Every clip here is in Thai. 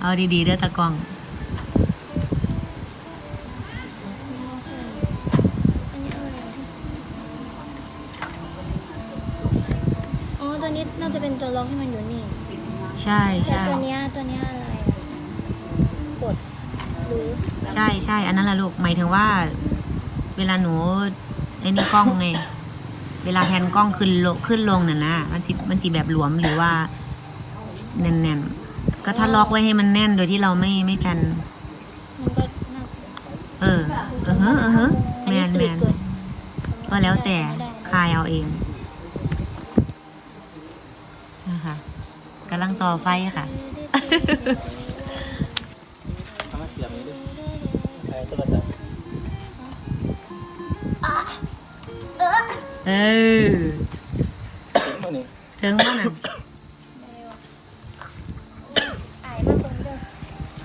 เอาดีๆเด้อตะกล้องอันนี้เอาอะไรอ๋อตัวนี้น่าจะเป็นตัวล็อกให้มันอยู่นี่ใช่แต่ใช่ตัวเนี้ยตัวเนี้ยอะไรอะกดหรือใช่ใช่อันนั้นแหละลูกหมายถึงว่า เวลาหนูไอ้นี่กล้องไง เวลาแพนกล้องขึ้นลงขึ้นลงน่ะนะมันสิมันสิแบบหลวมหรือว่า แน่นๆ ก็ถ้าล็อกไว้ให้มันแน่นโดยที่เราไม่ไม่แพนมันก็น่าจะเออ เออเฮะเออเฮะอันแมนี้นตุแมยนเกินก็แล้วแต่ไม่ได้คายเอาเองนะคะกำลังต่อไฟค่ะเอามาเสียบนี้ดิใช้โทรศัพท์เออ เมื่อนี้ ถึงแล้วน่ะ อายมากคนเด้อ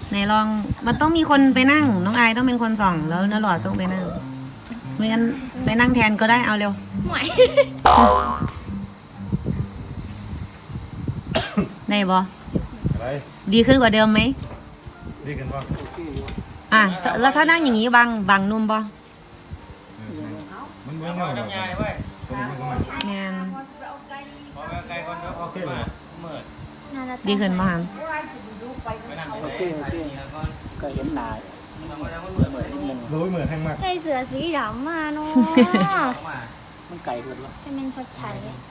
ไหน ลอง มันต้องมีคนไปนั่ง น้องอายต้องเป็นคนส่องแล้วน้าหลอดต้องไปนั่งไม่งั้นไปนั่งแทนก็ได้เอาเร็วหวยได้บ่อะไรดีขึ้นกว่าเดิมไหมดีกันป่ะอะแล้วถ้านั่งอย่างนี้บังบังนุ่มบ่มันเมืองเราเหรอตรงนี้ตรงนั้นแมนโอเคเลยน่ารักดีขึ้นบ่ฮันโอเคโอเค ก็เห็นหนาเหมือนมันรู้เหมือนแห้งมากใส่เสื้อสีดำมาเนาะมันไก่เกินวะจะเป็นชดใช้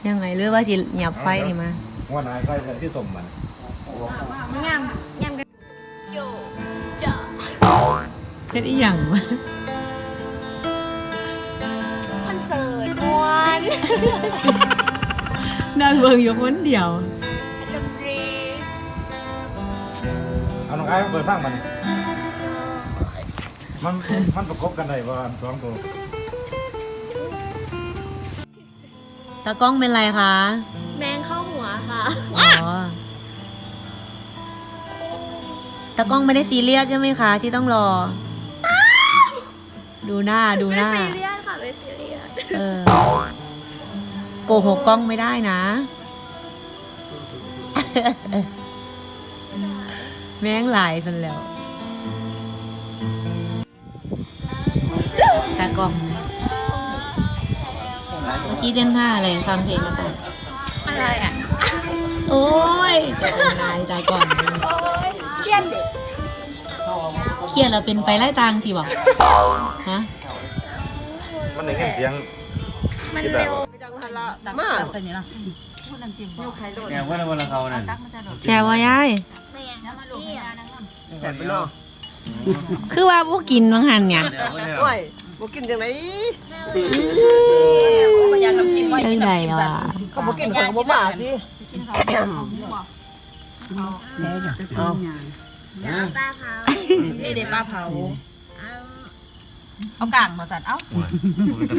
ยังไงหรือว่าสิหยับไฟนี่มาว่านายใกล้จะที่สมมันยำยำกันโยจะเฮ็ดอีหยังวะคอนเสิร์ตมวนนั่งเบิ่งอยู่คนเดียวดนตรีเอาน้องไอ้เปิดฟังมัน มันมันประกบกันได้ว่าสองตัวตากล้องเป็นไรคะ แมงเข้าหัวค่ะ อ๋อตากล้องไม่ได้ซีเรียสใช่ไหมคะ ที่ต้องรอ ดูหน้าดูหไม่น้า ซีเรียสค่ะไม่ซีเรียสเออ โกหกกล้องไม่ได้นะ แม่งหลายสันแล้ว องเมื่อกี้เต้นท่าอะไรฟังเพลงมาก่อนอะไรอะ โอ้ยจะเป็นนายตากล้องโอ้ยเครียดดิเครียดเราเป็นไปไล่ตางสิบอกฮะมันได้ยินเสียงมันเร็วมาเนี่ยว่าวันละเขานั่นแชร์ว่ายายแผ่นไปเนาะคือว่าพวกกินบางหันไงโอ้ย บ่กินจังได๋จังใดวะก็บ่กินของบ่มาสิเอาปลาเผานี่เด็กปลาเผาเอากลางมาจัดเอ้า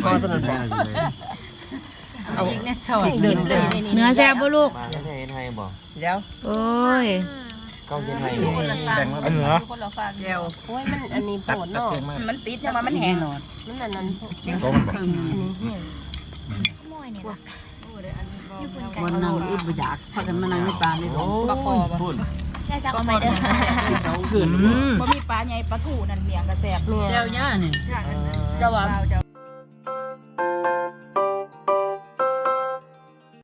พอตอนนั้นพอเอาอีกเนี่ยสดเดินเลยในนี้เนื้อแซ่บบ่ลูกมาเฮ็ดให้บอกเดี๋ยวโอ้ย เก้าเฮ็ดให้คนละฟังอันเหนือคนละฟังเดี๋ยวโอ้ยมันอันนี้โปวดเนาะมันติดใช่ไหมมันแห้งมันอันนั้นโตมันบอกขโมยเนี่ยนะวันนั้นอึดบ่อยากพากันมานั่งในปลาเลยปลาคอบ่ได้จักไปเด้อบ่มีปลาใหญ่ปลาถูนั่นเมียงกระแสบเจ้าย่านี่เจ้าว่า